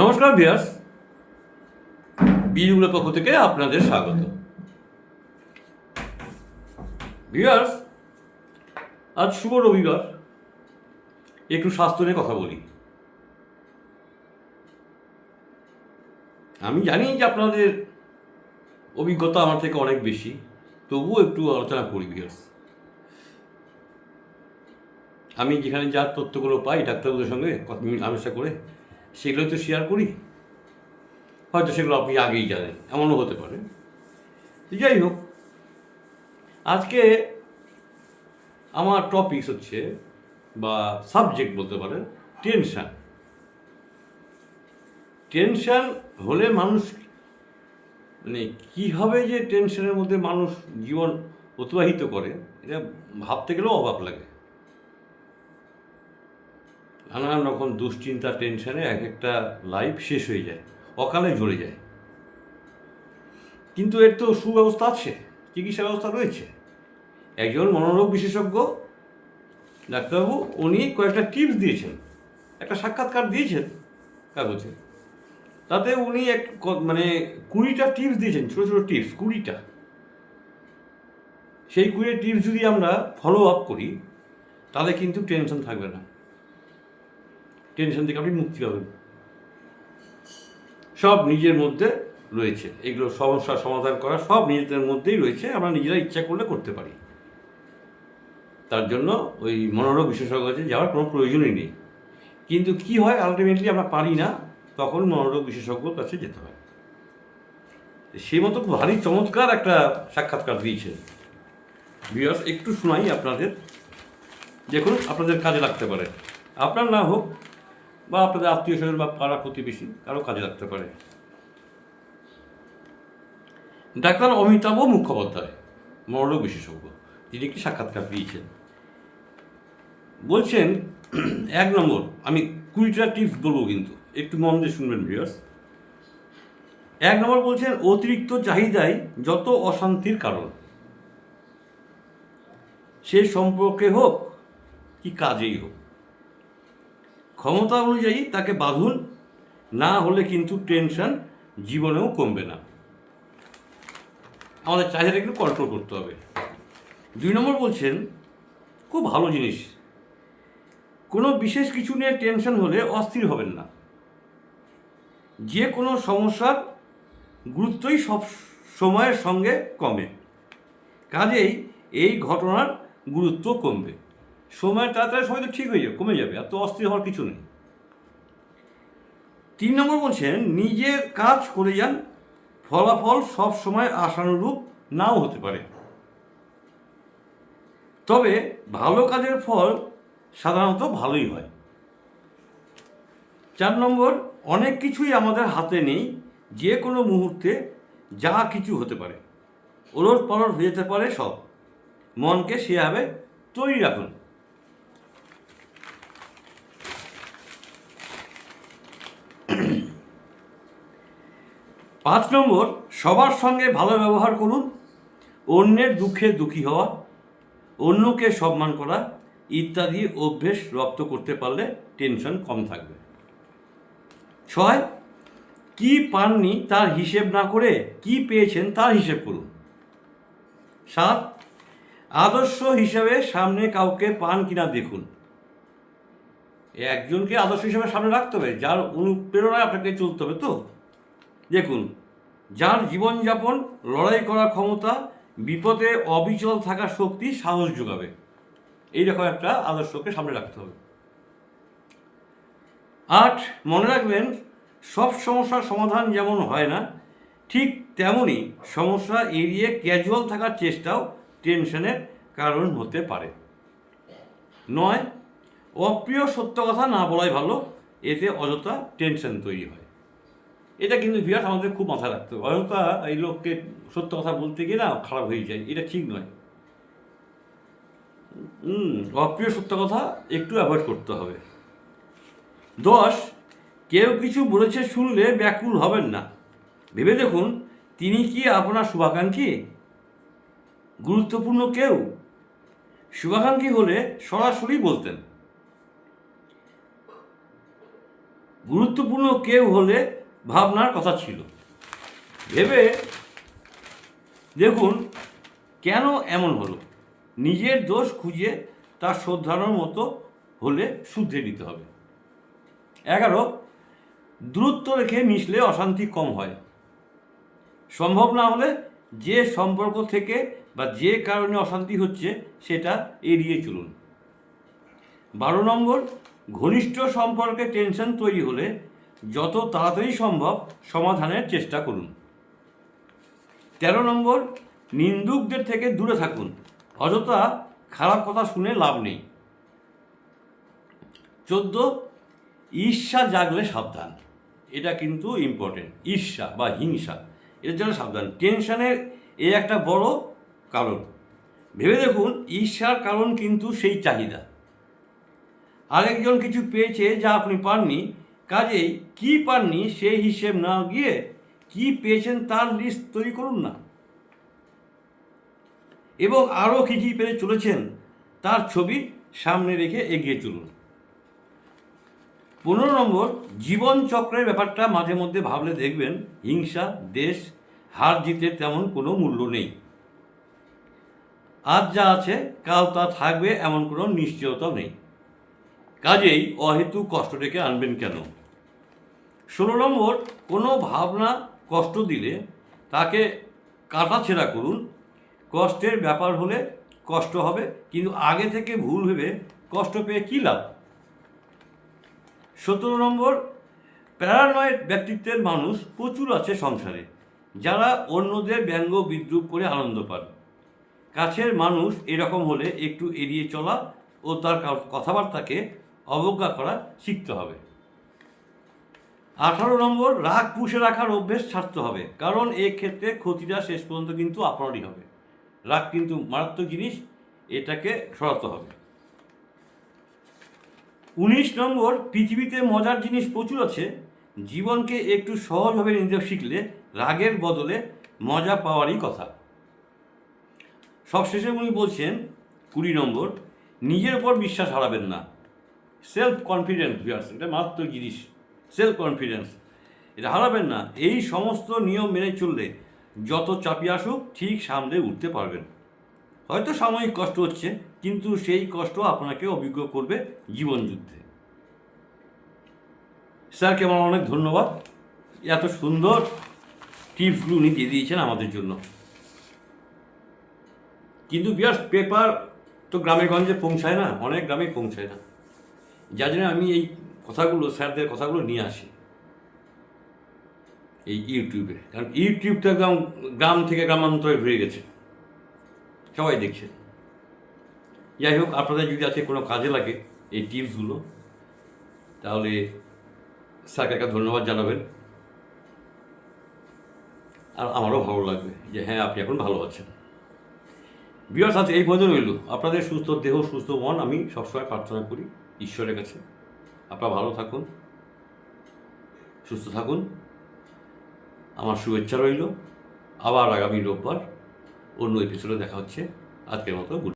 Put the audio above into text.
নমস্কার বিয়াস বীরগুলোর পক্ষ থেকে আপনাদের স্বাগত। বিয়াস আজ শুভ রবিবার। একটু স্বাস্থ্য নিয়ে কথা বলি। আমি জানি যে আপনাদের অভিজ্ঞতা আমার থেকে অনেক বেশি, তবুও একটু আলোচনা করি বিয়াস আমি যেখানে যা তথ্যগুলো পাই ডাক্তারবাবুদের সঙ্গে আলোচনা করে সেগুলো তো শেয়ার করি। হয়তো সেগুলো আপনি আগেই জানেন, এমনও হতে পারে। যাই হোক, আজকে আমার টপিক হচ্ছে, বা সাবজেক্ট বলতে পারেন টেনশান টেনশান হলে মানুষ মানে কীভাবে যে টেনশনের মধ্যে মানুষ জীবন অতিবাহিত করে, এটা ভাবতে গেলেও অবাক লাগে। নানান রকম দুশ্চিন্তা টেনশনে এক একটা লাইফ শেষ হয়ে যায়, অকালে ঝরে যায়। কিন্তু এর তো সুব্যবস্থা আছে, চিকিৎসা ব্যবস্থা রয়েছে। একজন মনোরোগ বিশেষজ্ঞ, ডাক্তারবাবু, উনি কয়েকটা টিপস দিয়েছেন। একটা সাক্ষাৎকার দিয়েছেন কাগজে। তাতে উনি এক মানে কুড়িটা টিপস দিয়েছেন, ছোটো ছোটো টিপস কুড়িটা। সেই কুড়িটা টিপস যদি আমরা ফলো আপ করি, তাহলে কিন্তু টেনশন থাকবে না। টেনশন থেকে আপনি মুক্তি পাবেন। সব নিজের মধ্যে রয়েছে। এগুলো সমস্যার সমাধান করা সব নিজেদের মধ্যেই রয়েছে। আমরা নিজেরা ইচ্ছা করলে করতে পারি। তার জন্য ওই মনোরোগ বিশেষজ্ঞ কাছে যাওয়ার কোনো প্রয়োজনই নেই। কিন্তু কি হয় আলটিমেটলি আমরা পারি না, তখন মনোরোগ বিশেষজ্ঞর কাছে যেতে হয়। সে মতো ভারী চমৎকার একটা সাক্ষাৎকার দিয়েছেন। বিয়াস একটু শোনাই আপনাদের। দেখুন, আপনাদের কাজে লাগতে পারে। আপনার না হোক বা আপনাদের আত্মীয় স্বজন বা পাড়া প্রতিবেশী, কারও কাজে লাগতে পারে। ডাক্তার অমিতাভ মুখোপাধ্যায় মনোরোগ বিশেষজ্ঞ তিনি একটি সাক্ষাৎকার দিয়েছেন। বলছেন, এক নম্বর, আমি কুড়িটা টিপস বলব কিন্তু, একটু মন দিয়ে শুনবেন ভিউয়ার্স এক নম্বর বলছেন, অতিরিক্ত চাহিদাই যত অশান্তির কারণ, সে সম্পর্কে হোক কি কাজেই হোক ক্ষমতা অনুযায়ী তাকে বাঁধুন, না হলে কিন্তু টেনশন জীবনেও কমবে না। আমাদের চাহিদা একটু কন্ট্রোল করতে হবে। দুই নম্বর বলছেন, খুব ভালো জিনিস। কোনো বিশেষ কিছু নিয়ে টেনশন হলে অস্থির হবেন না। যে কোনো সমস্যার গুরুত্বই সব সময়ের সঙ্গে কমে। কাজেই এই ঘটনার গুরুত্ব কমবে। সময় তাড়াতাড়ি সময় তো ঠিক হয়ে যাবে, কমে যাবে এত অস্থির হওয়ার কিছু নেই। তিন নম্বর বলছেন নিজের কাজ করে যান, ফলাফল সব সময় আশানুরূপ নাও হতে পারে। তবে ভালো কাজের ফল সাধারণত ভালোই হয়। চার নম্বর, অনেক কিছুই আমাদের হাতে নেই যে কোনো মুহূর্তে যা কিছু হতে পারে। ওলট পালট হয়ে যেতে পারে সব। মনকে সেভাবে তৈরি রাখুন। পাঁচ নম্বর, সবার সঙ্গে ভালো ব্যবহার করুন, অন্যের দুঃখে দুঃখী হওয়া, অন্যকে সম্মান করা ইত্যাদি অভ্যেস রপ্ত করতে পারলে টেনশন কম থাকবে। ছয়, কি পাননি তার হিসেব না করে কি পেয়েছেন তার হিসেব করুন। সাত, আদর্শ হিসাবে সামনে কাউকে পান কিনা দেখুন। একজনকে আদর্শ হিসাবে সামনে রাখতে হবে, যার অনুপ্রেরণায় আপনাকে চলতে হবে তো। দেখুন, যার জীবনযাপন, লড়াই করার ক্ষমতা, বিপদে অবিচল থাকার শক্তি, সাহস যোগাবে। এইরকম একটা আদর্শকে সামনে রাখতে হবে। আট, মনে রাখবেন, সব সমস্যার সমাধান যেমন হয় না, ঠিক তেমনই সমস্যা এড়িয়ে ক্যাজুয়াল থাকার চেষ্টাও টেনশনের কারণ হতে পারে। নয়, অপ্রিয় সত্য কথা না বলাই ভালো, এতে অযথা টেনশন তৈরি হয়। এটা কিন্তু বিরাট আমাদের খুব মাথায় রাখতে হবে। অযথা এই লোককে সত্য কথা বলতে গিয়ে না খারাপ হয়ে যায়। এটা ঠিক নয়। হুম, অপ্রিয় সত্য কথা একটু অ্যাভয়েড করতে হবে। দশ কেউ কিছু বলেছে শুনলে ব্যাকুল হবেন না। ভেবে দেখুন, তিনি কি আপনার শুভাকাঙ্ক্ষী? গুরুত্বপূর্ণ কেউ? শুভাকাঙ্ক্ষী হলে সরাসরি বলতেন। গুরুত্বপূর্ণ কেউ হলে ভাবনার কথা ছিল। ভেবে দেখুন কেন এমন হলো। নিজের দোষ খুঁজে তার শোধরানোর মতো হলে শুধরে নিতে হবে। এগারো, দূরত্ব রেখে মিশলে অশান্তি কম হয়। সম্ভব না হলে যে সম্পর্ক থেকে বা যে কারণে অশান্তি হচ্ছে সেটা এড়িয়ে চলুন। বারো নম্বর, ঘনিষ্ঠ সম্পর্কে টেনশন তৈরি হলে যত তাড়াতাড়ি সম্ভব সমাধানের চেষ্টা করুন। তেরো নম্বর, নিন্দুকদের থেকে দূরে থাকুন। অযথা খারাপ কথা শুনে লাভ নেই। চোদ্দ, ঈর্ষা জাগলে সাবধান। এটা কিন্তু ইম্পর্টেন্ট ঈর্ষা বা হিংসা এর জন্য সাবধান। টেনশনের এ একটা বড় কারণ। ভেবে দেখুন, ঈর্ষার কারণ কিন্তু সেই চাহিদা। আরেকজন কিছু পেয়েছে যা আপনি পাননি কাজেই কি পাননি সেই হিসেব না গিয়ে কি পেয়েছেন তার লিস্ট তৈরি করুন না। এবং আরও কী কী পেয়ে চলেছেন তার ছবি সামনে রেখে এগিয়ে চলুন। পনেরো নম্বর, জীবন চক্রের ব্যাপারটা মাঝে মধ্যে ভাবলে দেখবেন হিংসা, দেশ, হার জিতে তেমন কোনো মূল্য নেই। আজ যা আছে, কাল তা থাকবে এমন কোনো নিশ্চয়তাও নেই। কাজেই অহেতু কষ্ট ডেকে আনবেন কেন? ষোলো নম্বর, কোনো ভাবনা কষ্ট দিলে তাকে কাটাছেড়া করুন। কষ্টের ব্যাপার হলে কষ্ট হবে, কিন্তু আগে থেকে ভুল ভেবে কষ্ট পেয়ে কী লাভ? সতেরো নম্বর, প্যারানয়েড ব্যক্তিত্বের মানুষ প্রচুর আছে সংসারে, যারা অন্যদের ব্যঙ্গ বিদ্রুপ করে আনন্দ পান। কাছের মানুষ এরকম হলে একটু এড়িয়ে চলা ও তার কথাবার্তাকে অবজ্ঞা করা শিখতে হবে। আঠারো নম্বর, রাগ পুষে রাখার অভ্যেস ছাড়তে হবে, কারণ ক্ষেত্রে ক্ষতিটা শেষ পর্যন্ত কিন্তু আপনারই হবে। রাগ কিন্তু মারাত্মক জিনিস, এটাকে সরাতে হবে। উনিশ নম্বর, পৃথিবীতে মজার জিনিস প্রচুর আছে, জীবনকে একটু সহজভাবে নিতে শিখলে রাগের বদলে মজা পাওয়ারই কথা। সবশেষে উনি বলছেন, কুড়ি নম্বর, নিজের উপর বিশ্বাস হারাবেন না। সেলফ কনফিডেন্স বিয়ার্স এটা মারাত্মক জিনিস। সেলফ কনফিডেন্স এটা হারাবেন না। এই সমস্ত নিয়ম মেনে চললে যত চাপি আসুক, ঠিক সামলে উঠতে পারবেন। হয়তো সাময়িক কষ্ট হচ্ছে, কিন্তু সেই কষ্ট আপনাকে অভিজ্ঞ করবে জীবনযুদ্ধে স্যারকে আমার অনেক ধন্যবাদ। এত সুন্দর টিপসগুলো উনি দিয়ে দিয়েছেন আমাদের জন্য। কিন্তু বিয়ার্স, পেপার তো গ্রামে গঞ্জে পৌঁছায় না, অনেক গ্রামে পৌঁছায় না। যার জন্য আমি এই কথাগুলো, স্যারদের কথাগুলো নিয়ে আসি। এই ইউটিউবে। কারণ ইউটিউব তো একদম গ্রাম থেকে গ্রামান্তরে ঘুরে গেছে। সবাই দেখছে। যাই হোক, আপনাদের যদি আজকে কোনো কাজে লাগে এই টিপসগুলো, তাহলে স্যারকে ধন্যবাদ জানাবেন। আর আমারও ভালো লাগবে যে হ্যাঁ আপনি এখন ভালো আছেন। বিয়ার্স সাথে এই পর্যন্ত রইল। আপনাদের সুস্থ দেহ, সুস্থ মন আমি সবসময় প্রার্থনা করি। ঈশ্বরের কাছে। আপনারা ভালো থাকুন, সুস্থ থাকুন। আমার শুভেচ্ছা রইল। আবার আগামী রোববার অন্য এপিসোডে দেখা হচ্ছে। আজকের মতো গুড